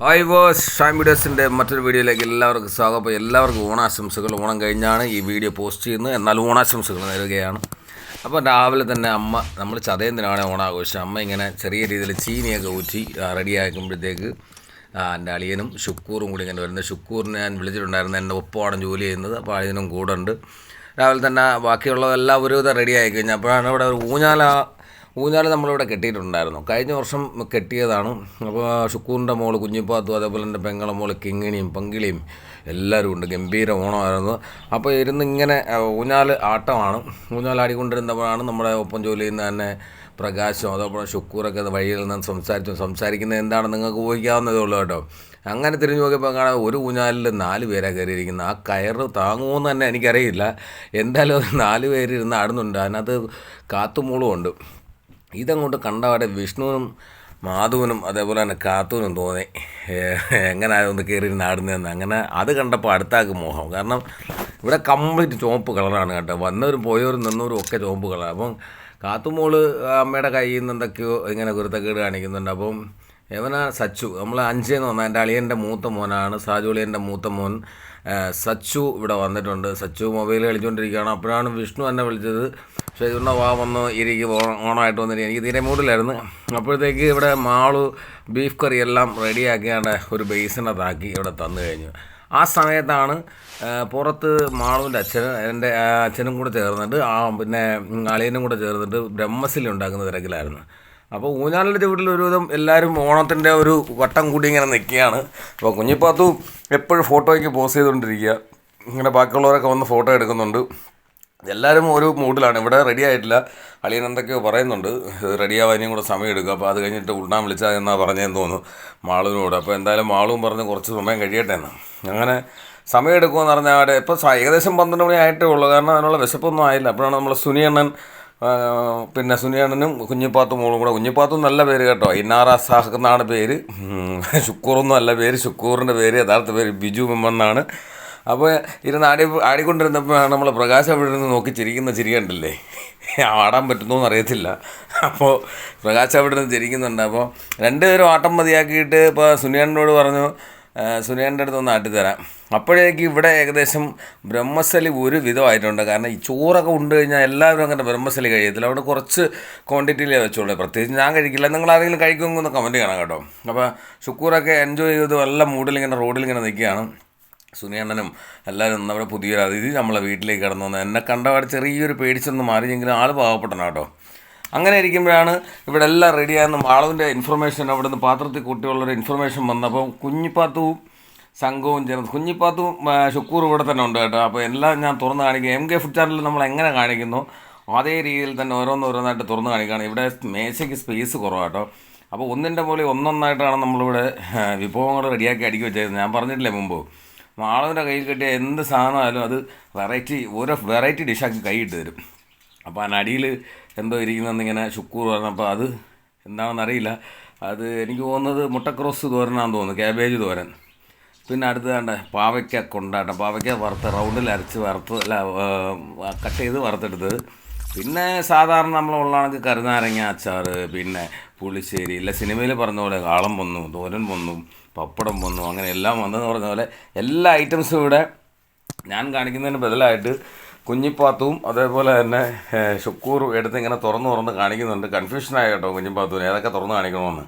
Hi sham വീഡിയോസിന്റെ മറ്റൊരു വീഡിയോയിലേക്ക് എല്ലാവർക്കും സ്വാഗതം. അപ്പോൾ എല്ലാവർക്കും ഓണാശംസകൾ. ഓണം കഴിഞ്ഞാണ് ഈ വീഡിയോ പോസ്റ്റ് ചെയ്യുന്നത്. എന്നാൽ ഓണാശംസകൾ നേരുകയാണ്. അപ്പോൾ രാവിലെ തന്നെ അമ്മ നമ്മൾ ചതയന്തിനാണ് ഓണാഘോഷം. അമ്മ ഇങ്ങനെ ചെറിയ രീതിയിൽ ചീനിയൊക്കെ ഊറ്റി റെഡിയാക്കുമ്പോഴത്തേക്ക് എന്റെ അളിയനും ഷുക്കൂറും കൂടി ഇങ്ങനെ വരുന്നത് ഷുക്കൂറിനെ ഞാൻ വിളിച്ചിട്ടുണ്ടായിരുന്നു. എന്റെ ഒപ്പമാണ് ജോലി ചെയ്യുന്നത്. അപ്പോൾ അളിയനും കൂടെ ഉണ്ട്. രാവിലെ തന്നെ ബാക്കിയുള്ളതെല്ലാം ഒരുവിധം റെഡി ആയി കഴിഞ്ഞു അപ്പോഴാണ് ഇവിടെ ഒരു ഊഞ്ഞാല ഊഞ്ഞാൽ നമ്മളിവിടെ കെട്ടിയിട്ടുണ്ടായിരുന്നു. കഴിഞ്ഞ വർഷം കെട്ടിയതാണ്. അപ്പോൾ ഷുക്കൂറിന്റെ മോൾ കുഞ്ഞിപ്പാത്തും അതേപോലെ എന്റെ പെങ്ങളെ മോൾ കിങ്ങിണിയും പങ്കിളിയും എല്ലാവരും ഉണ്ട്. ഗംഭീര ഓണമായിരുന്നു. അപ്പോൾ ഇരുന്ന് ഇങ്ങനെ ഊഞ്ഞാൽ ആട്ടമാണ്. ഊഞ്ഞാൽ ആടിക്കൊണ്ടിരുന്നപ്പോഴാണ് നമ്മുടെ ഒപ്പം ജോലി ചെയ്യുന്ന തന്നെ പ്രകാശം അതേപോലെ ഷുക്കൂറൊക്കെ വഴിയിൽ നിന്ന് സംസാരിച്ചു. സംസാരിക്കുന്നത് എന്താണ്? നിങ്ങൾക്ക് ഊഹിക്കാവുന്നതേ ഉള്ളൂ കേട്ടോ. അങ്ങനെ തിരിഞ്ഞു നോക്കിയപ്പോൾ കാണാൻ ഒരു ഊഞ്ഞാലിൽ നാല് പേരാണ് കയറിയിരിക്കുന്നത്. ആ കയറ് താങ്ങുമെന്ന് തന്നെ എനിക്കറിയില്ല. എന്തായാലും നാല് പേരിരുന്ന് ആടുന്നുണ്ട്. അതിനകത്ത് കാത്തുമൂളും ഉണ്ട്. ഇതങ്ങോട്ട് കണ്ടപാടെ വിഷ്ണുവിനും മാധുവിനും അതേപോലെ തന്നെ കാത്തുവിനും തോന്നി. എങ്ങനെ അതൊന്ന് കയറി നാടുന്നതെന്ന് അങ്ങനെ അത് കണ്ടപ്പോൾ അടുത്താക്ക് മോഹം. കാരണം ഇവിടെ കംപ്ലീറ്റ് ചുവപ്പ് കളറാണ് കേട്ടോ. വന്നവരും പോയവരും നിന്നവരും ഒക്കെ ചുവപ്പ് കളർ അപ്പം കാത്തുമോൾ അമ്മയുടെ കയ്യിൽ നിന്ന് എന്തൊക്കെയോ ഇങ്ങനെ കുരുത്തക്കേട് കാണിക്കുന്നുണ്ട്. അപ്പം എവനാ? സച്ചു. നമ്മൾ അഞ്ചേന്ന് വന്ന. എന്റെ അളിയന്റെ മൂത്ത മോനാണ്. സാജുളിയന്റെ മൂത്ത മോൻ. സച്ചു ഇവിടെ വന്നിട്ടുണ്ട്. സച്ചു മൊബൈൽ കളിച്ചുകൊണ്ടിരിക്കുകയാണ് അപ്പോഴാണ് വിഷ്ണു എന്നെ വിളിച്ചത്. പക്ഷേ ഇതുകൊണ്ട് വാ വന്ന് ഇരിക്ക് ഓണമായിട്ട് വന്നിരിക്കുക എനിക്ക് തീരെ മൂടില്ലായിരുന്നു. അപ്പോഴത്തേക്ക് ഇവിടെ മാളു ബീഫ് കറി എല്ലാം റെഡിയാക്കിയാണ്ട് ഒരു ബേസിനകത്താക്കി ഇവിടെ തന്നു കഴിഞ്ഞു. ആ സമയത്താണ് പുറത്ത് മാളുവിന്റെ അച്ഛൻ എന്റെ അച്ഛനും കൂടെ ചേർന്നിട്ട് ആ പിന്നെ അളിയനും കൂടെ ചേർന്നിട്ട് ബ്രഹ്മസിലി ഉണ്ടാക്കുന്ന തിരക്കിലായിരുന്നു. അപ്പോൾ ഊഞ്ഞാലിന്റെ ചുവട്ടിൽ ഒരുവിധം എല്ലാവരും ഓണത്തിന്റെ ഒരു വട്ടം കൂടി ഇങ്ങനെ നിൽക്കുകയാണ്. അപ്പോൾ കുഞ്ഞിപ്പാത്തു എപ്പോഴും ഫോട്ടോയ്ക്ക് പോസ് ചെയ്തുകൊണ്ടിരിക്കുക. ഇങ്ങനെ ബാക്കിയുള്ളവരൊക്കെ വന്ന് ഫോട്ടോ എടുക്കുന്നുണ്ട്. എല്ലാവരും ഒരു മൂഡിലാണ്. ഇവിടെ റെഡി ആയിട്ടില്ല. അളിയൻ എന്തൊക്കെയോ പറയുന്നുണ്ട്. റെഡിയാവാനും കൂടെ സമയം എടുക്കുക അപ്പോൾ അത് കഴിഞ്ഞിട്ട് ഉണ്ണാൻ വിളിച്ചാൽ എന്നാ പറഞ്ഞതെന്ന് തോന്നുന്നു മാളുവിനോട്. അപ്പോൾ എന്തായാലും മാളും പറഞ്ഞ് കുറച്ച് സമയം കഴിയട്ടെ എന്ന്. അങ്ങനെ സമയം എടുക്കുമെന്ന് പറഞ്ഞാൽ അവിടെ ഇപ്പോൾ ഏകദേശം പന്ത്രണ്ട് മണി ആയിട്ടേ ഉള്ളൂ. കാരണം അതിനുള്ള വിശപ്പൊന്നും ആയില്ല. അപ്പോഴാണ് നമ്മൾ സുനിയണ്ണൻ പിന്നെ സുനിയണ്ണനും കുഞ്ഞിപ്പാത്തും മോളും കൂടെ. കുഞ്ഞിപ്പാത്തും നല്ല പേര് കേട്ടോ. ഇന്നാറ സാഹ് എന്നാണ് പേര്. ശുക്കൂറൊന്നും അല്ല പേര്. ശുക്കൂറിന്റെ പേര് യഥാർത്ഥ പേര് ബിജു മെമ്മെന്നാണ് അപ്പോൾ ഇരുന്ന് ആടി ആടിക്കൊണ്ടിരുന്നപ്പോഴാണ് നമ്മൾ പ്രകാശ് അവിടെ നിന്ന് നോക്കി ചിരിക്കുന്ന ചിരി കണ്ടില്ലേ? ആടാൻ പറ്റുന്നു അറിയത്തില്ല. അപ്പോൾ പ്രകാശ് അവിടെ നിന്ന് ചിരിക്കുന്നുണ്ട്. അപ്പോൾ രണ്ടുപേരും ആട്ടം മതിയാക്കിയിട്ട് ഇപ്പോൾ സുനിയണ്ണനോട് പറഞ്ഞു സുനിയണ്ണന്റെ അടുത്ത് ഒന്ന് ആട്ടിത്തരാം. അപ്പോഴേക്ക് ഇവിടെ ഏകദേശം ബ്രഹ്മസലി ഒരു വിധമായിട്ടുണ്ട്. കാരണം ഈ ചോറൊക്കെ ഉണ്ട് കഴിഞ്ഞാൽ എല്ലാവരും അങ്ങനെ ബ്രഹ്മസലി കഴിയത്തില്ല. അവിടെ കുറച്ച് ക്വാണ്ടിറ്റിയിലേ വെച്ചോളൂ. പ്രത്യേകിച്ച് ഞാൻ കഴിക്കില്ല. നിങ്ങൾ ആരെങ്കിലും കഴിക്കുമെങ്കിൽ ഒന്ന് കമന്റ് ചെയ്യണം കേട്ടോ. അപ്പോൾ ഷുക്കൂറൊക്കെ എൻജോയ് ചെയ്ത് നല്ല മൂഡിലിങ്ങനെ റോഡിലിങ്ങനെ നിൽക്കുകയാണ്. സുനിയണ്ണനും എല്ലാവരും നമ്മുടെ പുതിയൊരു അതിഥി നമ്മളെ വീട്ടിലേക്ക് കടന്നു വന്നത് എന്നെ കണ്ടപാട് ചെറിയൊരു പേടിച്ചൊന്ന് മാറിയെങ്കിലും ആൾ പാവപ്പെട്ടണം കേട്ടോ. അങ്ങനെ ഇരിക്കുമ്പോഴാണ് ഇവിടെ എല്ലാം റെഡിയാകുന്ന ആളവിന്റെ ഇൻഫർമേഷൻ അവിടുന്ന് പാത്രത്തിൽ കൂട്ടിയുള്ളൊരു ഇൻഫർമേഷൻ വന്നപ്പോൾ കുഞ്ഞിപ്പാത്തുവും സംഘവും ചേർന്ന് കുഞ്ഞിപ്പാത്തും ഷുക്കൂർ ഇവിടെ തന്നെ ഉണ്ട് കേട്ടോ. അപ്പോൾ എല്ലാം ഞാൻ തുറന്ന് കാണിക്കും. എം കെ ഫുഡ് ചാനലിൽ നമ്മൾ എങ്ങനെ കാണിക്കുന്നു? അതേ രീതിയിൽ തന്നെ ഓരോന്നോരോന്നായിട്ട് തുറന്ന് കാണിക്കുകയാണ്. ഇവിടെ മേശയ്ക്ക് സ്പേസ് കുറവാട്ടോ അപ്പോൾ ഒന്നിന്റെ പോലെ ഒന്നൊന്നായിട്ടാണ് നമ്മളിവിടെ വിഭവങ്ങൾ റെഡിയാക്കി അടുക്കി വെച്ചേക്കുന്നത് ഞാൻ പറഞ്ഞിട്ടില്ലേ മുമ്പ്? മാളവിന്റെ കയ്യിൽ കിട്ടിയ എന്ത് സാധനമായാലും അത് വെറൈറ്റി ഓരോ വെറൈറ്റി ഡിഷാക്കി കൈയിട്ട് തരും. അപ്പോൾ അതിനടിയിൽ എന്തോ ഇരിക്കുന്നതെന്ന് ഇങ്ങനെ ഷുക്കൂർ പറഞ്ഞപ്പോൾ അത് എന്താണെന്നറിയില്ല അത് എനിക്ക് തോന്നുന്നത് മുട്ടക്രോസ് തോരനാണെന്ന് തോന്നുന്നു. ക്യാബേജ് തോരൻ. പിന്നെ അടുത്ത് കണ്ട? പാവയ്ക്ക കൊണ്ടാട്ടം. പാവയ്ക്ക വറുത്ത് റൗണ്ടിൽ അരച്ച് വറുത്ത് അല്ല കട്ട് ചെയ്ത് വറുത്തെടുത്തത്. പിന്നെ സാധാരണ നമ്മൾ ഉള്ളതാണെങ്കിൽ കരുനാരങ്ങ അച്ചാർ പിന്നെ പുളിശ്ശേരി. ഇല്ല സിനിമയിൽ പറഞ്ഞ പോലെ കാളം വന്നു തോരൻ വന്നു പപ്പടം വന്നു അങ്ങനെ എല്ലാം വന്നെന്ന് പറഞ്ഞ പോലെ എല്ലാ ഐറ്റംസും ഇവിടെ ഞാൻ കാണിക്കുന്നതിന് ബദലായിട്ട് കുഞ്ഞിപ്പാത്തും അതേപോലെ തന്നെ ഷുക്കൂറും എടുത്ത് ഇങ്ങനെ തുറന്ന് തുറന്ന് കാണിക്കുന്നുണ്ട്. കൺഫ്യൂഷനായി കേട്ടോ കുഞ്ഞിപ്പാത്തുവിന്. ഏതൊക്കെ തുറന്ന് കാണിക്കണമെന്ന്.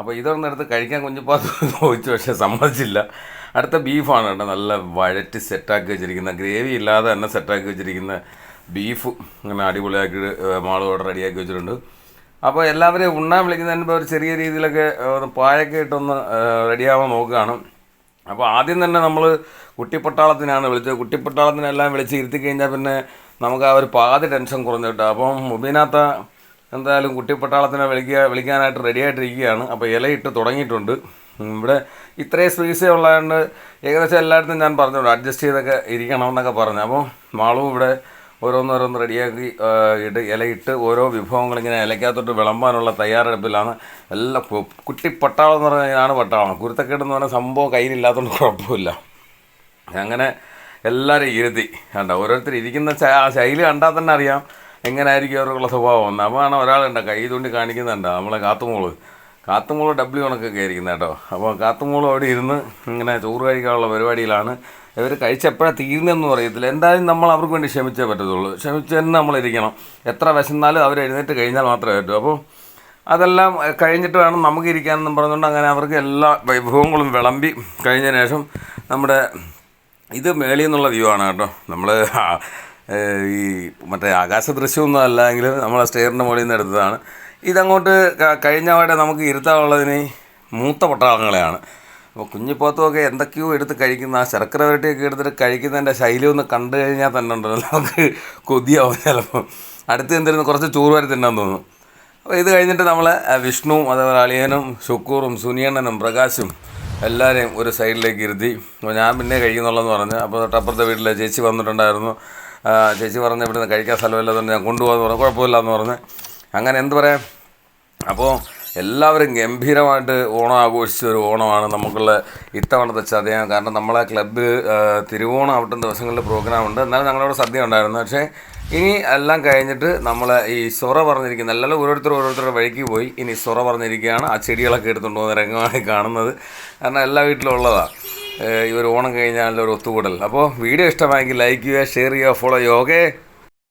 അപ്പോൾ ഇതൊന്നും എടുത്ത് കഴിക്കാൻ കുഞ്ഞിപ്പാത്തു ചോദിച്ചു പക്ഷേ സമ്മതിച്ചില്ല. അടുത്ത ബീഫാണ് കേട്ടോ നല്ല വഴറ്റി സെറ്റാക്കി വെച്ചിരിക്കുന്ന ഗ്രേവി ഇല്ലാതെ തന്നെ സെറ്റാക്കി വെച്ചിരിക്കുന്ന ബീഫ് ഇങ്ങനെ അടിപൊളിയാക്കി മാളോടെ റെഡിയാക്കി വെച്ചിട്ടുണ്ട്. അപ്പോൾ എല്ലാവരെയും ഉണ്ണാൻ വിളിക്കുന്നതിന് ഒരു ചെറിയ രീതിയിലൊക്കെ ഒന്ന് പായൊക്കെ ഇട്ടൊന്ന് റെഡിയാവാൻ നോക്കുകയാണ്. അപ്പോൾ ആദ്യം തന്നെ നമ്മൾ കുട്ടിപ്പട്ടാളത്തിനാണ് വിളിച്ചത്. കുട്ടിപ്പട്ടാളത്തിനെല്ലാം വിളിച്ച് ഇരുത്തി കഴിഞ്ഞാൽ പിന്നെ നമുക്ക് ആ ഒരു പാതി ടെൻഷൻ കുറഞ്ഞു കിട്ടും. അപ്പം മുബീനാത്ത എന്തായാലും കുട്ടിപ്പട്ടാളത്തിനെ വിളിക്കുക വിളിക്കാനായിട്ട് റെഡി ആയിട്ടിരിക്കുകയാണ്. അപ്പോൾ ഇലയിട്ട് തുടങ്ങിയിട്ടുണ്ട്. ഇവിടെ ഇത്രയും സ്പേസ് ഉള്ളതുകൊണ്ട് ഏകദേശം എല്ലായിടത്തും ഞാൻ പറഞ്ഞോളൂ. അഡ്ജസ്റ്റ് ചെയ്തൊക്കെ ഇരിക്കണം എന്നൊക്കെ പറഞ്ഞു. അപ്പോൾ മാളും ഇവിടെ ഓരോന്നോരോന്ന് റെഡിയാക്കി ഇട്ട് ഇലയിട്ട് ഓരോ വിഭവങ്ങളിങ്ങനെ ഇലയ്ക്കകത്തോട്ട് വിളമ്പാനുള്ള തയ്യാറെടുപ്പിലാണ്. എല്ലാം കുട്ടി പട്ടാളം എന്ന് പറഞ്ഞാൽ ഞാനാണ് പട്ടാളം. കുരുത്തക്കേട് എന്ന് പറഞ്ഞാൽ സംഭവം കയ്യിലില്ലാത്തതുകൊണ്ട് കുഴപ്പമില്ല. അങ്ങനെ എല്ലാവരും ഇരുത്തി. കണ്ട ഓരോരുത്തർ ഇരിക്കുന്ന ശൈലി കണ്ടാൽ തന്നെ അറിയാം. എങ്ങനെയായിരിക്കും അവർക്കുള്ള സ്വഭാവം നമ്മാണ് ഒരാളുണ്ട് കൈ തൂണ്ടി കാണിക്കുന്നുണ്ട്? നമ്മളെ കാത്തുമോൾ. കാത്തുമോൾ ഡബ്ല്യു കണക്കൊക്കെ ആയിരിക്കുന്നത് കേട്ടോ. അപ്പോൾ കാത്തുമോളും അവിടെ ഇരുന്ന് ഇങ്ങനെ ചോറ് കഴിക്കാനുള്ള പരിപാടിയിലാണ്. ഇവർ കഴിച്ചെപ്പോഴാണ് തീരുന്നതെന്ന് അറിയത്തില്ല എന്തായാലും നമ്മൾ അവർക്ക് വേണ്ടി ക്ഷമിച്ചേ പറ്റത്തുള്ളൂ. ക്ഷമിച്ച് തന്നെ നമ്മളിരിക്കണം എത്ര വിശന്നാലും അവർ എഴുന്നേറ്റ് കഴിഞ്ഞാൽ മാത്രമേ പറ്റൂ. അപ്പോൾ അതെല്ലാം കഴിഞ്ഞിട്ട് വേണം നമുക്ക് ഇരിക്കാനെന്നും പറഞ്ഞുകൊണ്ട് അങ്ങനെ അവർക്ക് എല്ലാ വൈഭവങ്ങളും വിളമ്പി കഴിഞ്ഞ ശേഷം നമ്മുടെ ഇത് മേളിൽ നിന്നുള്ള വ്യൂ ആണ് കേട്ടോ. നമ്മൾ ഈ മറ്റേ ആകാശ ദൃശ്യമൊന്നും അല്ലെങ്കിൽ നമ്മളെ സ്റ്റെയറിന്റെ മുകളിൽ നിന്ന് എടുത്തതാണ്. ഇതങ്ങോട്ട് കഴിഞ്ഞ അവിടെ നമുക്ക് ഇരുത്താനുള്ളതിന് മൂത്ത പട്ടാളങ്ങളെയാണ്. അപ്പോൾ കുഞ്ഞിപ്പോത്തുമൊക്കെ എന്തൊക്കെയോ എടുത്ത് കഴിക്കുന്ന ആ ശർക്കര വരട്ടിയൊക്കെ എടുത്തിട്ട് കഴിക്കുന്നതിന്റെ ശൈലി ഒന്ന് കണ്ടു കഴിഞ്ഞാൽ തന്നെ ഉണ്ടല്ലോ. നമുക്ക് കൊതിയാവും ചിലപ്പോൾ. അടുത്ത് എന്തിരുന്ന് കുറച്ച് ചോറ് വരെ തിന്നാൻ തോന്നും. അപ്പോൾ ഇത് കഴിഞ്ഞിട്ട് നമ്മൾ വിഷ്ണുവും അതേപോലെ അളിയനും ഷുക്കൂറും സുനിയണ്ണനും പ്രകാശും എല്ലാവരെയും ഒരു സൈഡിലേക്ക് ഇരുത്തി. അപ്പോൾ ഞാൻ പിന്നെ കഴിക്കുന്നുള്ളതെന്ന് പറഞ്ഞ്. അപ്പോൾ തൊട്ടപ്പുറത്തെ വീട്ടിലെ ചേച്ചി വന്നിട്ടുണ്ടായിരുന്നു. ചേച്ചി പറഞ്ഞ് ഇവിടുന്ന് കഴിക്കാൻ സ്ഥലമില്ലാത്തതുകൊണ്ട് ഞാൻ കൊണ്ടുപോകാമെന്ന് പറഞ്ഞു. കുഴപ്പമില്ല എന്ന് പറഞ്ഞ്. അങ്ങനെ എന്ത് പറയാം? അപ്പോൾ എല്ലാവരും ഗംഭീരമായിട്ട് ഓണം ആഘോഷിച്ച ഒരു ഓണമാണ് നമുക്കുള്ള ഇത്തവണത്തെ ചതയം. കാരണം നമ്മളെ ക്ലബ്ബ് തിരുവോണം അവിടുത്തെ ദിവസങ്ങളിൽ പ്രോഗ്രാം ഉണ്ട്. എന്നാലും ഞങ്ങളവിടെ സദ്യ ഉണ്ടായിരുന്നു. പക്ഷേ ഇനി എല്ലാം കഴിഞ്ഞിട്ട് നമ്മൾ ഈ സൊറ പറഞ്ഞിരിക്കുന്ന അല്ലല്ലോ ഓരോരുത്തർ ഓരോരുത്തരുടെ വഴിക്ക് പോയി ഇനി സൊറ പറഞ്ഞിരിക്കുകയാണ്. ആ ചെടികളൊക്കെ എടുത്തുകൊണ്ട് പോകുന്ന രംഗമാണ് കാണുന്നത്. കാരണം എല്ലാ വീട്ടിലും ഉള്ളതാണ് ഈ ഒരു ഓണം കഴിഞ്ഞാൽ ഒരു ഒത്തുകൂടൽ. അപ്പോൾ വീഡിയോ ഇഷ്ടമായെങ്കിൽ ലൈക്ക് ചെയ്യുക ഷെയർ ചെയ്യുക ഫോളോ ചെയ്യുക ഓക്കേ